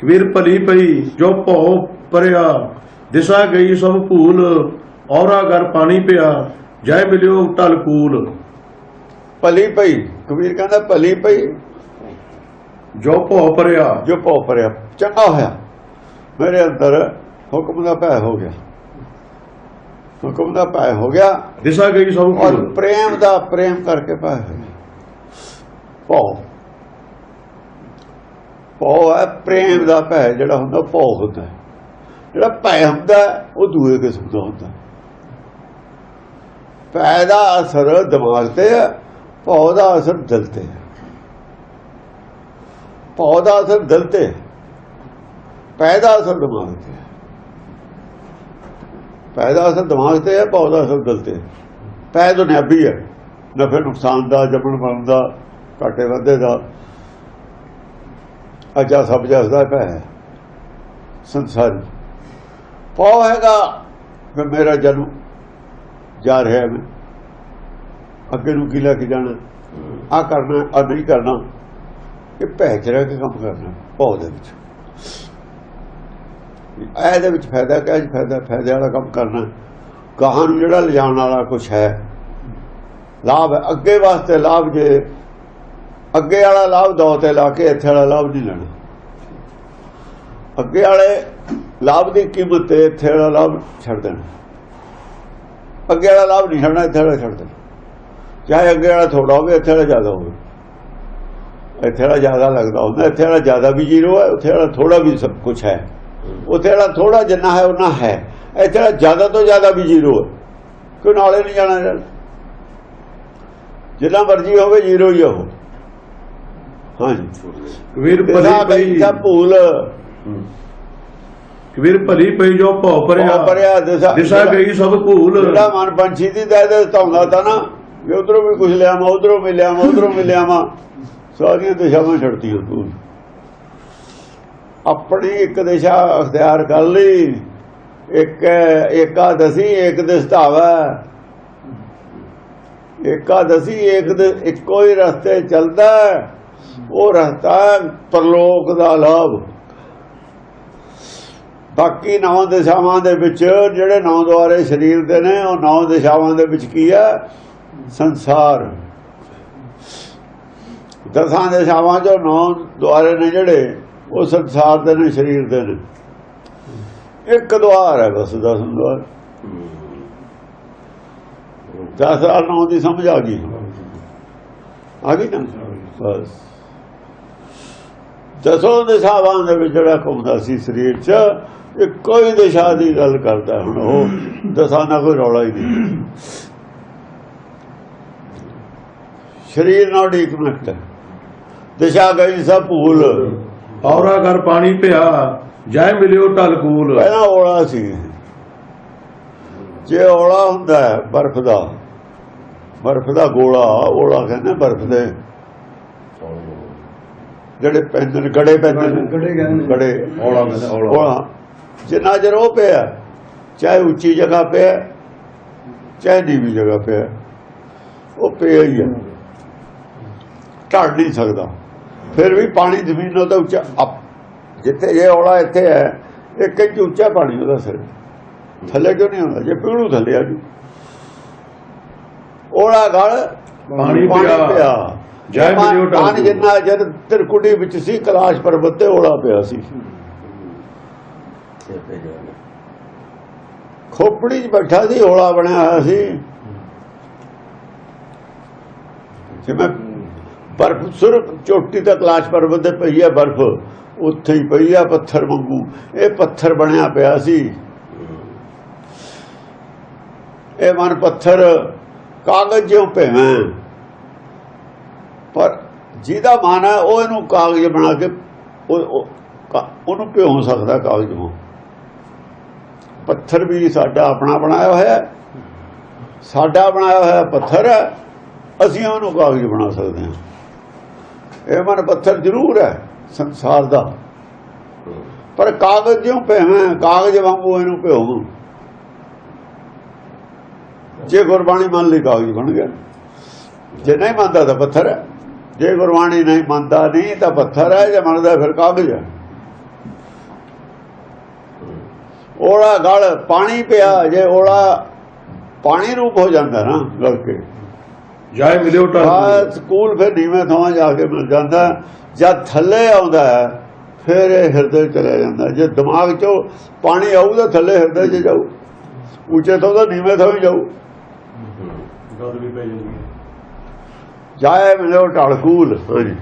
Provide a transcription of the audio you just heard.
ਕਬੀਰ ਭਲੀ ਪਈ ਜੋ ਭਉ ਪਰਿਆ ਦਿਸ਼ਾ ਗਈ ਸਭ ਭੂਲ ਔਰਾ ਘਰ ਪਾਣੀ ਪਿਆ ਜੈ ਮਿਲਿਓ ਟਲ ਕੂਲ। ਭਲੀ ਪਈ ਕਬੀਰ ਕਹਿੰਦਾ ਭਲੀ ਪਈ। ਜੋ ਭਉ ਪਰਿਆ। ਜੋ ਭਉ ਪਰਿਆ ਚੰਗਾ ਹੋਇਆ। ਮੇਰੇ ਅੰਦਰ ਹੁਕਮ ਦਾ ਭੈ ਹੋ ਗਿਆ। ਹੁਕਮ ਦਾ ਭੈ ਹੋ ਗਿਆ। ਦਿਸ਼ਾ ਗਈ ਸਭ ਔਰ ਭੂਲ ਪ੍ਰੇਮ ਦਾ ਪ੍ਰੇਮ ਕਰਕੇ ਭੈ ਹੋ ਗਿਆ ਭਉ ਭਉ ਹੈ, ਪ੍ਰੇਮ ਦਾ ਭੈ ਜਿਹੜਾ ਹੁੰਦਾ ਭਉ ਹੁੰਦਾ ਜਿਹੜਾ ਭੈ ਹੁੰਦਾ, ਉਹ ਦੂਏ ਕਿਸਮ ਦਾ ਹੁੰਦਾ ਭੈ ਦਾ ਅਸਰ ਦਿਮਾਗ ਤੇ ਹੈ ਭਉ ਦਾ ਅਸਰ ਦਿਲ ਤੇ ਹੈ। ਭਉ ਦਾ ਅਸਰ ਦਿਲ ਤੇ ਭੈ ਦਾ ਅਸਰ ਦਿਮਾਗ ਤੇ ਹੈ। ਭੈ ਦਾ ਅਸਰ ਦਿਮਾਗ ਤੇ ਹੈ ਭਉ ਦਾ ਅਸਰ ਦਿਲ ਤੇ ਹੈ। ਪੈ ਦੁਨਿਆਵੀ ਹੈ, ਨਫੇ ਨੁਕਸਾਨ ਦਾ ਜੰਮਣ ਮਰਨ ਦਾ, ਘਾਟੇ ਵਾਧੇ ਦਾ ਅਜਾ ਸਭ ਜਸਦਾ ਪੈ ਹੈ ਸੰਸਾਰੀ। ਪਾਉ ਹੈਗਾ ਕਿ ਮੇਰਾ ਜਨਮ ਜਾ ਰਿਹਾ ਮੈਂ। ਅੱਗੇ ਨੂੰ ਕੀ ਲੈ ਕੇ ਜਾਣਾ? ਆ ਕਰਨਾ ਆ ਨਹੀਂ ਕਰਨਾ। ਇਹ ਭੈ ਚ ਰਹਿ ਕੇ ਕੰਮ ਕਰਨਾ ਪਾਉ ਦੇ ਵਿੱਚ। ਇਹ ਦੇ ਵਿੱਚ ਫਾਇਦਾ ਕਿਆ ਜੀ? ਫਾਇਦਾ, ਫਾਇਦੇ ਵਾਲਾ ਕੰਮ ਕਰਨਾ। ਗਾਹਾਂ ਨੂੰ ਜਿਹੜਾ ਲਿਜਾਣ ਵਾਲਾ ਕੁਝ ਹੈ, ਲਾਭ ਹੈ। ਅੱਗੇ ਵਾਸਤੇ ਲਾਭ ਜੇ ਅੱਗੇ ਵਾਲਾ ਲਾਭ ਦੋ ਤੇ ਲਾ ਕੇ ਇੱਥੇ ਵਾਲਾ ਲਾਭ ਨਹੀਂ ਲੈਣਾ। ਅੱਗੇ ਵਾਲੇ ਲਾਭ ਦੀ ਕੀਮਤ ਤੇ ਇੱਥੇ ਵਾਲਾ ਲਾਭ ਛੱਡ ਦੇਣਾ। ਅੱਗੇ ਵਾਲਾ ਲਾਭ ਨਹੀਂ ਛੱਡਣਾ, ਇੱਥੇ ਵਾਲਾ ਛੱਡ ਦੇਣਾ। ਚਾਹੇ ਅੱਗੇ ਵਾਲਾ ਥੋੜਾ ਹੋਵੇ, ਇੱਥੇ ਵਾਲਾ ਜ਼ਿਆਦਾ ਹੋਵੇ। ਇੱਥੇ ਵਾਲਾ ਜ਼ਿਆਦਾ ਲੱਗਦਾ ਹੁੰਦਾ, ਇੱਥੇ ਵਾਲਾ ਜ਼ਿਆਦਾ ਵੀ ਜ਼ੀਰੋ ਹੈ, ਉੱਥੇ ਵਾਲਾ ਥੋੜਾ ਵੀ ਸਭ ਕੁਝ ਹੈ। ਉੱਥੇ ਵਾਲਾ ਥੋੜਾ ਜਿੰਨਾ ਹੈ ਉਹਨਾਂ ਹੈ। ਇੱਥੇ ਵਾਲਾ ਜ਼ਿਆਦਾ ਤੋਂ ਜ਼ਿਆਦਾ ਵੀ ਜ਼ੀਰੋ ਹੈ। ਕਿਉਂ ਨਾਲੇ ਨਹੀਂ ਜਾਣਾ ਜਾਣਾ ਜਿੰਨਾ ਮਰਜ਼ੀ ਹੋਵੇ, ਜ਼ੀਰੋ ਹੀ ਹੋਵੇ ਹਾਂਜੀ। ਕਬੀਰ ਦਿਸ਼ਾ ਭਲੀ ਪਈ ਤਾਂ ਭੂਲ। ਕਬੀਰ ਭਲੀ ਪਈ ਜੋ ਭਉ ਪਰਿਆ ਦਿਸ਼ਾ- ਦਿਸ਼ਾ ਗਈ ਸਭ ਭੂਲ ਜਿਹੜਾ ਮਨ ਪੰਛੀ ਦੀ ਦਾ ਦੇ ਧੌਂਦਾ ਤਾਂ ਨਾ ਵੀ ਉਧਰੋਂ ਵੀ ਕੁਝ ਲਿਆ ਮੈਂ ਉਧਰੋਂ ਵੀ ਲਿਆ ਮੈਂ ਉਧਰੋਂ ਵੀ ਲਿਆ ਮੈਂ ਸਾਰੀਆਂ ਦਿਸ਼ਾਵਾਂ ਛੱਡਤੀਆਂ ਤੂੰ ਆਪਣੀ ਇੱਕ ਦਿਸ਼ਾ ਅਖਤਿਆਰ ਕਰ ਲਈ। ਇੱਕ ਏਕਾਦਸੀ ਇੱਕ ਦਿਸਤਾਵਾ। ਏਕਾਦਸੀ ਇੱਕ ਇੱਕੋ ਹੀ ਰਸਤੇ ਚੱਲਦਾ। ਹੈ। ਉਹ ਰਸਤਾ ਪਰਲੋਕ ਦਾ ਲਾਭ। ਬਾਕੀ ਨੌ ਦਿਸ਼ਾਵਾਂ ਦੇ ਵਿੱਚ ਜਿਹੜੇ ਨੌ ਦੁਆਰੇ ਸਰੀਰ ਦੇ ਨੇ, ਉਹ ਨੌ ਦਿਸ਼ਾਵਾਂ ਦੇ ਵਿੱਚ ਕੀ ਹੈ? ਸੰਸਾਰ। ਦਸਾਂ ਦਿਸ਼ਾਵਾਂ ਚੋਂ ਨੌ ਦੁਆਰੇ ਨੇ ਜਿਹੜੇ, ਉਹ ਸੰਸਾਰ ਦੇ ਨੇ, ਸਰੀਰ ਦੇ ਨੇ। ਇੱਕ ਦੁਆਰ ਹੈ ਬਸ, ਦਸ ਦੁਆਰ। ਦਸ ਨਾਲ ਨੌ ਦੀ ਸਮਝ ਆ ਗਈ। ਆ ਗਈ ਨਾ? ਬਸ। ਦਸੋਂ ਦਿਸ਼ਾਵਾਂ ਦੇ ਵਿੱਚ ਜਿਹੜਾ ਘੁੰਮਦਾ ਸੀ ਸਰੀਰ 'ਚ ਇੱਕੋ ਹੀ ਦਿਸ਼ਾ ਦੀ ਗੱਲ ਕਰਦਾ ਹੁਣ ਉਹ ਦਸਾਂ ਦਾ ਕੋਈ ਰੌਲਾ ਹੀ ਨਹੀਂ। ਸਰੀਰ ਨਾਲ ਡੀ ਕਨੈਕਟ ਹੈ। ਦਿਸ਼ਾ ਗਈ ਸਭ ਭੂਲ। ਔਰਾ ਘਰ ਪਾਣੀ ਪਿਆ ਜੈ ਮਿਲਿਓ ਟਲ ਕੂਲ। ਪਹਿਲਾਂ ਔਲਾ ਸੀ। ਜੇ ਔਲਾ ਹੁੰਦਾ ਬਰਫ਼ ਦਾ ਬਰਫ਼ ਦਾ ਗੋਲਾ ਔਲਾ ਕਹਿੰਦੇ ਬਰਫ਼ ਦੇ। ਜਿਹੜੇ ਪੈਂਦੇ ਨੇ ਗੜੇ ਪੈਂਦੇ ਨੇ। ਗੜੇ ਕਹਿੰਦੇ। ਗੜੇ ਔਲਾ ਔਲਾ। ਜਿੰਨਾ ਚਿਰ ਉਹ ਪਿਆ ਚਾਹੇ ਉੱਚੀ ਜਗ੍ਹਾ ਪਿਆ ਚਾਹੇ ਨੀਵੀਂ ਜਗ੍ਹਾ ਪਿਆ ਉਹ ਪਿਆ ਹੀ ਹੈ ਢੜ ਨਹੀਂ ਸਕਦਾ। ਫਿਰ ਵੀ ਪਾਣੀ ਜ਼ਮੀਨੋਂ ਤੋਂ ਉੱਚਾ ਅਪ ਜਿੱਥੇ ਇਹ ਔਲਾ ਇੱਥੇ ਹੈ ਇੱਕ ਇੰਚ ਉੱਚਾ ਪਾਣੀ ਉਹਦਾ ਸਿਰ। ਥੱਲੇ ਕਿਉਂ ਨਹੀਂ ਹੁੰਦਾ ਜੇ ਪੀੜੂ ਥੱਲੇ ਆ ਜੂ। ਔਲਾ ਗਲ ਪਾਣੀ ਪਿਆ। ਜੈ ਮਿਲਿਓ ਕੂਲ ਜਿੰਨਾ ਜਦ ਤਿਰਕੁੜੀ ਵਿੱਚ ਸੀ ਕਲਾਸ਼ ਪਰਬਤ ਤੇ ਔਲਾ ਪਿਆ ਸੀ। ਖੋਪੜੀ 'ਚ ਬੈਠਾ ਸੀ ਔਲਾ ਬਣਿਆ ਹੋਇਆ ਸੀ। ਜਿਵੇਂ ਬਰਫ਼ ਸੁਰ ਚੋਟੀ ਤੱਕ ਕਲਾਸ਼ ਪਰਬਤ ਤੇ ਪਈ ਹੈ ਬਰਫ਼। ਉੱਥੇ ਹੀ ਪਈ ਆ ਪੱਥਰ ਵਾਂਗੂ। ਇਹ ਪੱਥਰ ਬਣਿਆ ਪਿਆ ਸੀ। ਇਹ ਮਨ ਪੱਥਰ ਕਾਗਜ਼ ਜਿਉ ਭੇਵੇਂ। ਪਰ ਜਿਹਦਾ ਮਨ ਹੈ, ਉਹ ਇਹਨੂੰ ਕਾਗਜ਼ ਬਣਾ ਕੇ, ਉਹ ਉਹਨੂੰ ਭਿਉਂ ਸਕਦਾ ਕਾਗਜ਼ ਨੂੰ ਪੱਥਰ ਵੀ ਸਾਡਾ ਆਪਣਾ ਬਣਾਇਆ ਹੋਇਆ ਸਾਡਾ ਬਣਾਇਆ ਹੋਇਆ ਪੱਥਰ ਹੈ। ਅਸੀਂ ਉਹਨੂੰ ਕਾਗਜ਼ ਬਣਾ ਸਕਦੇ ਹਾਂ। ਇਹ ਮਨ ਪੱਥਰ ਜ਼ਰੂਰ ਹੈ, ਸੰਸਾਰ ਦਾ। ਪਰ ਕਾਗਜ਼ ਜਿਉਂ ਭਿਵੇਂ ਕਾਗਜ਼ ਵਾਂਗੂ ਇਹਨੂੰ ਭਿਉਂ ਜੇ ਗੁਰਬਾਣੀ ਮੰਨ ਲਈ, ਕਾਗਜ਼ ਬਣ ਗਿਆ। ਜੇ ਨਹੀਂ ਮੰਨਦਾ ਤਾਂ ਪੱਥਰ ਹੈ। ਜੇ ਗੁਰਬਾਣੀ ਨਹੀਂ ਮੰਨਦਾ ਨਹੀਂ ਤਾਂ ਪੱਥਰ ਹੈ ਜੇ ਮੰਨਦਾ ਫਿਰ ਕਾਗਜ਼ ਹੈ ਓਲਾ ਗਲ ਪਾਣੀ ਪਿਆ ਜੇ ਓਲਾ ਪਾਣੀ ਰੂਪ ਹੋ ਜਾਂਦਾ ਨਾ ਗਲ ਕੇ ਜਾਏ ਮਿਲਿਓ ਆ ਸਕੂਲ ਫਿਰ ਨੀਵੇਂ ਥਾਂ ਜਾ ਕੇ ਮਿਲ ਜਾਂਦਾ। ਜਦ ਥੱਲੇ ਆਉਂਦਾ ਹੈ, ਫਿਰ ਇਹ ਹਿਰਦੇ 'ਚ ਚਲਿਆ ਜਾਂਦਾ। ਜੇ ਦਿਮਾਗ 'ਚੋਂ ਪਾਣੀ ਆਊ ਤਾਂ ਥੱਲੇ ਹਿਰਦੇ 'ਚ ਜਾਊ। ਉੱਚੇ ਤੋਂ ਤਾਂ ਨੀਵੇਂ ਥਾਂ ਹੀ ਜਾਊ। ਗੱਲ ਵੀ ਪੈ ਜਾਂਦੀ ਜਾਏ ਮਿਲਿਓ ਢਲਕੂਲ ਹਾਂਜੀ।